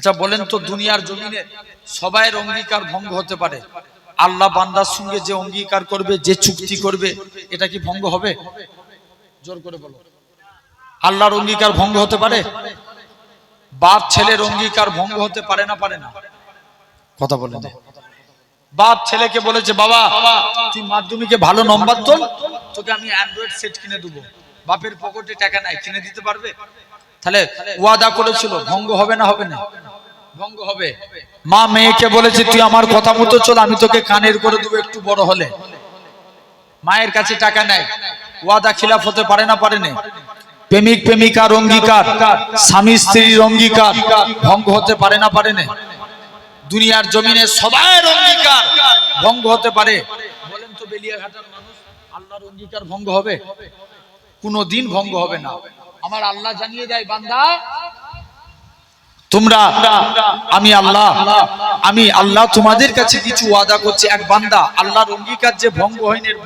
আচ্ছা বলেন তো দুনিয়ার জমিনে সবাইয়ের অঙ্গীকার ভঙ্গ হতে পারে। আল্লাহ বান্দার সঙ্গে যে অঙ্গীকার করবে, যে চুক্তি করবে, এটা কি ভঙ্গ হবে? জোর করে বলো। আল্লাহর অঙ্গীকার ভঙ্গ হতে পারে? বাপ ছেলের অঙ্গীকার ভঙ্গ হতে পারে না পারে না? কথা বলে বাপ ছেলেকে বলেছে, বাবা, তুই মাধ্যমিকে ভালো নম্বর তোল, তোকে আমি অ্যান্ড্রয়েড সেট কিনে দেবো। বাপের পকেটে টাকা নাই, কিনে দিতে পারবে? তাহলে ওয়াদা করেছিল, ভঙ্গ হবে না হবে না। মা মেয়েকে বলেছে, তুই আমার কথা মতো চল, আমি তোকে কানের করে দেবো একটু বড় হলে। মায়ের কাছে টাকা নেয়। ওয়াদা খিলাফ হতে পারে না পারে না। প্রেমিক প্রেমিকার অঙ্গীকার স্বামী স্ত্রীর অঙ্গীকার ভঙ্গ হতে পারে না পারে না। দুনিয়ার জমিনে সবার অঙ্গীকার ভঙ্গ হতে পারে। বলেন তো, বেলিয়াঘাটার মানুষ আল্লাহর অঙ্গীকার ভঙ্গ হবে? কোনো দিন ভঙ্গ হবে না। আমার আল্লাহ জানিয়ে দেয়, বান্দা তোমরা, আমি আল্লাহ আমি আল্লাহ তোমাদের কাছে কিছু ওয়াদা করছি। এক বান্দা, আল্লাহর অঙ্গীকার যে ভঙ্গ হয়নি এর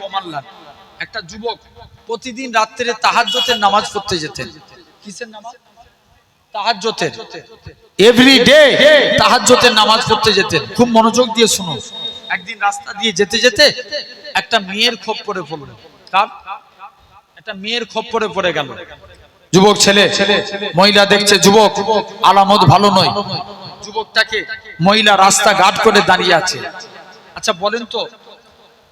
একটা যুবক প্রতিদিন রাত্রে তাহাজ্জতের নামাজ পড়তে যেতেন। কিসের নামাজ? তাহাজ্জতের এভরি ডে তাহাজ্জতের নামাজ পড়তে যেতেন। খুব মনোযোগ দিয়ে শুনুন একদিন রাস্তা দিয়ে যেতে যেতে একটা মেয়ের খোপ পড়ে কার? একটা মেয়ের খোপ পড়ে পড়ে গেল। যুবক ছেলে মহিলা দেখছে যুবক আলামত ভালো নয়। যুবকটাকে মহিলা রাস্তা ঘাট করে দাঁড়িয়ে আছে। আচ্ছা বলেন তো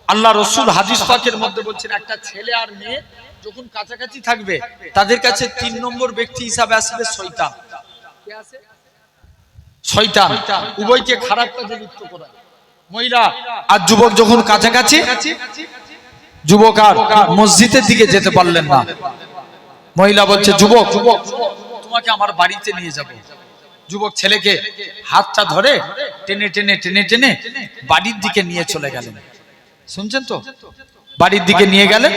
আল্লাহ রসুল হাদিস পাকের মধ্যে বলছেন একটা ছেলে আর মেয়ে যখন কাছাকাছি থাকবে তাদের কাছে তিন নম্বর ব্যক্তি হিসাবে আসবে শৈতান? শয়তান। উভয়কে খারাপ কাজে লিপ্ত করা। মহিলা আর যুবক যখন কাছাকাছি যুবক আর মসজিদের দিকে যেতে পারলেন না। মহিলা বলছে যুবক তোমাকে আমার বাড়িতে নিয়ে যাব। যুবক ছেলেকে হাতটা ধরে টেনে টেনে টেনে টেনে বাড়ির দিকে নিয়ে চলে গেলেন। শুনছেন তো? বাড়ির দিকে নিয়ে গেলেন।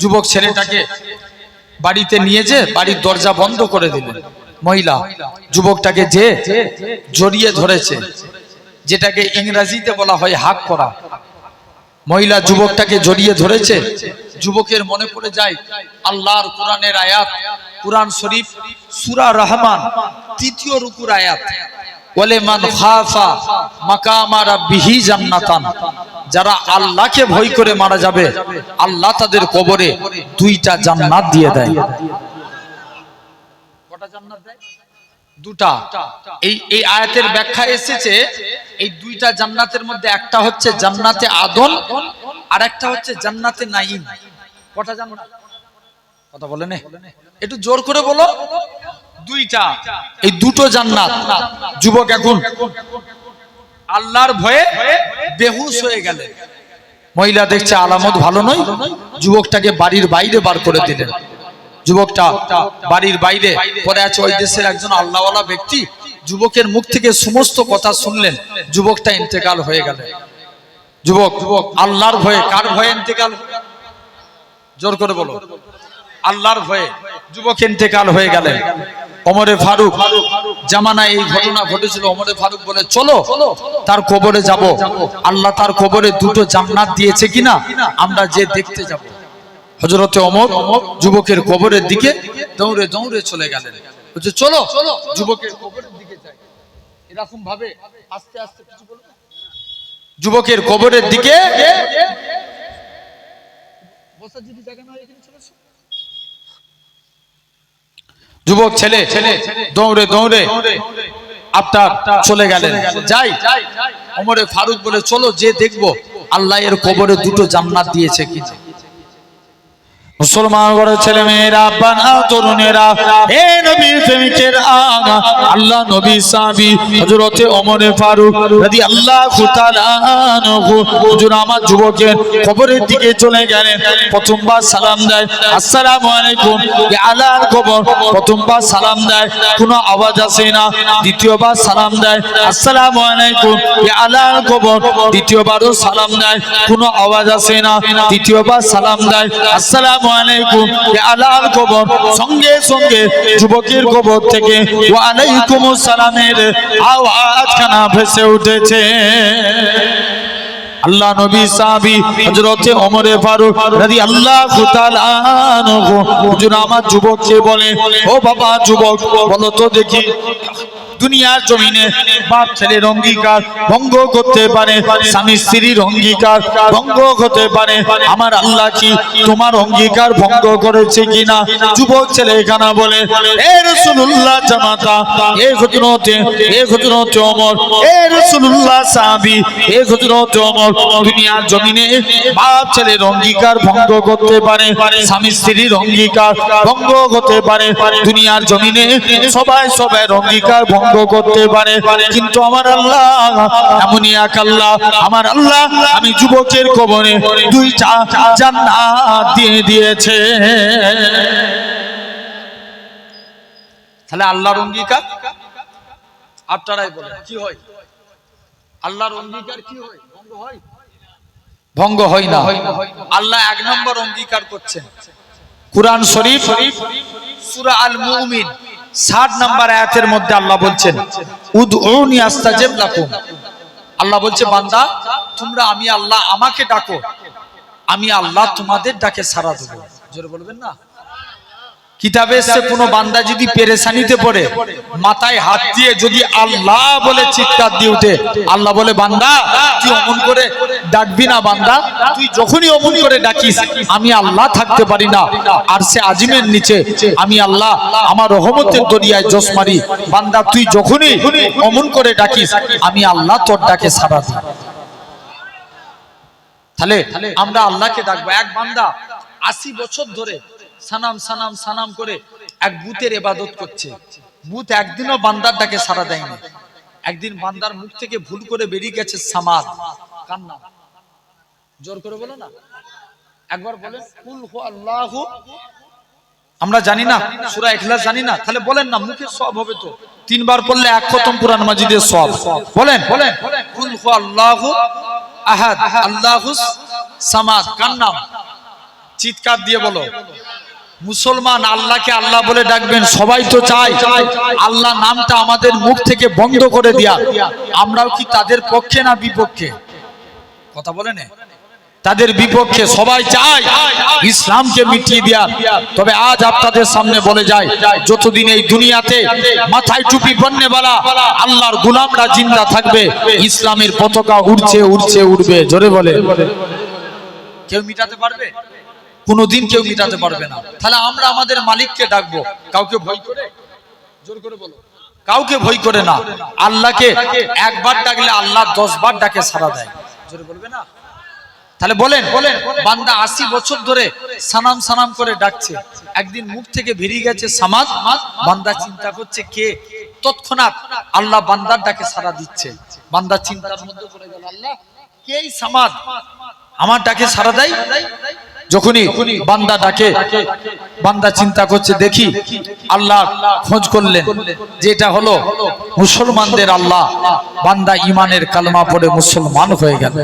যুবক ছেলেটাকে বাড়িতে নিয়ে যে বাড়ির দরজা বন্ধ করে দিলেন। মহিলা যুবকটাকে যে জড়িয়ে ধরেছে যেটাকে ইংরেজিতে বলা হয় হাক করা মহিলা যুবকটাকে জড়িয়ে ধরেছে। যুবকের মনে পড়ে যায়, আল্লাহর কোরআনের আয়াত, কোরআন শরীফ, সুরা রহমান, তৃতীয় রুকুর আয়াত। বলে খাফা মাকামা রাব্বিহি জান্নাতান। যারা আল্লাহকে ভয় করে মারা যাবে, আল্লাহ তাদের কবরে দুইটা জান্নাত দিয়ে দেয় কটা জান্নাত দেয় দুটা। এই এই আয়াতের ব্যাখ্যা এসেছে, এই দুইটা জান্নাতের মধ্যে একটা হচ্ছে জান্নাতে আদন আর একটা হচ্ছে জান্নাতে নাইম কটা জান্নাত কথা বলে একটু জোর করে বলো। দুইটা। এই দুটো জান্নাত। যুবক এখন। আল্লাহর ভয়ে বেহুশ হয়ে গেলে। মহিলা দেখছে আলামত ভালো নয়। যুবকটাকে বাড়ির বাইরে বার করে দিলেন। যুবকটা বাড়ির বাইরে পরে আছে। ওই দেশের একজন আল্লাহওয়ালা ব্যক্তি যুবকের মুখ থেকে সমস্ত কথা শুনলেন। যুবকটা ইন্তেকাল হয়ে গেল। যুবক যুবক আল্লাহর ভয়ে, কার ভয়ে ইন্তেকাল? জোর করে বলো। আল্লাহর ভয়ে যুবক ইন্তেকাল হয়ে গেলেন ওমরে ফারুক, জামানায় এই ঘটনা ঘটেছিল। ওমরে ফারুক বলে, চলো, তার কবরে যাব। আল্লাহ তার কবরে দুটো জান্নাত দিয়েছে কিনা? আমরা যে দেখতে যাব। হজরতে অমর যুবকের কবরের দিকে দৌড়ে দৌড়ে চলে গেলেন। বলছে চলো যুবকের কবরের দিকে যাই। এরকম ভাবে আস্তে আস্তে কিছু বলো যুবকের কবরের দিকে চলে। যুবক ছেলে ছেলে দৌড়ে দৌড়ে আপনার চলে গেলেন। যাই। অমরে ফারুক বলে চলো যে দেখব আল্লাহ এর কবরে দুটো জান্নাত দিয়েছে কিনা। মুসলমান ঘরের ছেলে মেয়েরা বানা তরুণেরা। হে নবীর প্রেমিকের আগা, আল্লাহ নবী সাহাবী হযরতে ওমর ফারুক রাদিয়াল্লাহু তাআলা আনহু। হুজুর আমার যুবকের কবরের দিকে চলে গেলেন, প্রথমবার সালাম দেয়, আসসালামু আলাইকুম ইয়া আলাল কবর প্রথমবার সালাম দেয়, কোনো আওয়াজ আসে না। দ্বিতীয়বার সালাম দেয়, আসসালামু আলাইকুম ইয়া আলাল কবর দ্বিতীয়বারও সালাম দেয়, কোনো আওয়াজ আসে না। তৃতীয়বার সালাম দেয়, আসসালামু আলাল কবর, সঙ্গে সঙ্গে যুবকের কবর থেকে সালামের আওয়াজ খানা ভেসে উঠেছে। আল্লাহ নবী সাহাবী হযরতে ওমরে ফারুক রাদিয়াল্লাহু তাআলা আনহু। হুজুর আমার যুবককে বলে, ও বাবা যুবক, বলো তো দেখি। দুনিয়ার জমিনে বাপ ছেলের অঙ্গীকার ভঙ্গ করতে পারে, স্বামী স্ত্রীর অঙ্গীকার ভঙ্গ হতে পারে। আমার আল্লাহ কি তোমার অঙ্গীকার ভঙ্গ করেছে কিনা? যুবক ছেলে এখানে বলে, এ রসুল্লাহ জামাতা, এ ঘটনতে এ ঘটনতে অমর এ রসুল্লাহ সাহাবি, এ ঘটনতে অমর দুনিয়ার জমিনে বাপ ছেলের অঙ্গীকার ভঙ্গ করতে পারে, স্বামী স্ত্রীর অঙ্গীকার ভঙ্গ হতে পারে। দুনিয়ার জমিনে সবাই সবাই অঙ্গীকার ভঙ্গ করতে পারে, কিন্তু আমার আল্লাহ এমনই এক আল্লাহ। আমার আল্লাহ আমি যুবকের কবরে জান্নাত দিয়ে দিয়েছে। তাহলে আল্লাহর অঙ্গীকার? আপনারাই বলেন, কি হয়? আল্লাহর অঙ্গীকার কি হয়? ভঙ্গ হয়? ভঙ্গ হয় না। আল্লাহ এক নম্বর অঙ্গীকার করছেন। কুরআন শরীফ, সূরা আল মুমিন 60 নাম্বার আয়াতের মধ্যে আল্লাহ বলছেন, উদউনি আস্তাজিব লাকুম। আল্লাহ বলছে, বান্দা, তোমরা আমি আল্লাহ আমাকে ডাকো, আমি আল্লাহ তোমাদের ডাকে সারা দেবো। জোরে বলবেন না? কিতাবে এসছে কোনো বান্দা যদি পেরেশানিতে পড়ে মাথায় হাত দিয়ে যদি আল্লাহ বলে চিৎকার দিয়ে উঠে আল্লাহ বলে বান্দা তুই অমন করে ডাকবি না বান্দা তুই যখনই অমন করে ডাকিস আমি আল্লাহ থাকতে পারি না আর সে আজিমের নিচে আমি আল্লাহ আমার রহমতের দরিয়ায় জস মারি বান্দা তুই যখনই অমন করে ডাকিস আমি আল্লাহ তোর ডাকে সাড়া দিই। তাহলে আমরা আল্লাহকে ডাকবো এক বান্দা আশি বছর ধরে সানাম সানাম সানাম করে এক বুতের এবাদত করছে। বুত একদিনও বান্দার ডাকে সারা দেয়নি। একদিন বান্দার মুখ থেকে ভুল করে বেরিয়ে গেছে সামাদ। কান্না জোর করে বলো না। একবার বলেন, কুল হু আল্লাহু আমরা জানি না, সূরা ইখলাস জানি না, তাহলে বলেন না, মুখে সব হবে তো। তিনবার পড়লে এক খতম কুরআন মাজিদের সব বলেন বলেন। কুল হু আল্লাহু আহাদ, আল্লাহুস সামাদ কার নাম? চিৎকার দিয়ে বলো। মুসলমান আল্লাহকে আল্লাহ বলে ডাকবেন, সবাই তো চায়। আল্লাহ নামটা আমাদের মুখ থেকে বন্ধ করে দিয়া, আমরাও কি তাদের পক্ষে না বিপক্ষে? কথা বলে নে। তাদের বিপক্ষে সবাই চায় ইসলামকে মিটিয়ে দেয়া। তবে আজ আপনাদের সামনে বলে যায় যতদিন এই দুনিয়াতে মাথায় টুপি বন্যেওয়ালা আল্লাহর গুলামরা জিন্দা থাকবে, ইসলামের পতাকা উড়ছে উড়ছে, উড়বে। জোরে বলে। কেউ মিটাতে পারবে? কোনোদিন কেউ মিটাতে পারবে না। তাহলে আমরা আমাদের মালিককে ডাকবো। কাউকে ভয় করে? জোর করে বলো। কাউকে ভয় করে না। আল্লাহকে একবার ডাকলে আল্লাহ দশ বার ডাকে সারা দেয়। জোরে বলবে না? তাহলে বলেন বলেন বান্দা আশি বছর ধরে সানাম সানাম করে ডাকছে। একদিন মুখ থেকে বেরিয়ে গেছে সামাদ। বান্দা চিন্তা করছে কে? তৎক্ষণাৎ আল্লাহ বান্দার ডাকে সারা দিচ্ছে। বান্দা চিন্তার মধ্যে পড়ে গেল, আল্লাহ, কে এই সামাদ? আমার ডাকে সারা দেয়? যখনই বান্দা ডাকে বান্দা চিন্তা করছে দেখি আল্লাহ খোঁজ করলেন যেটা হলো মুসলমানদের আল্লাহ। বান্দা ইমানের কালমা পড়ে মুসলমান হয়ে গেল।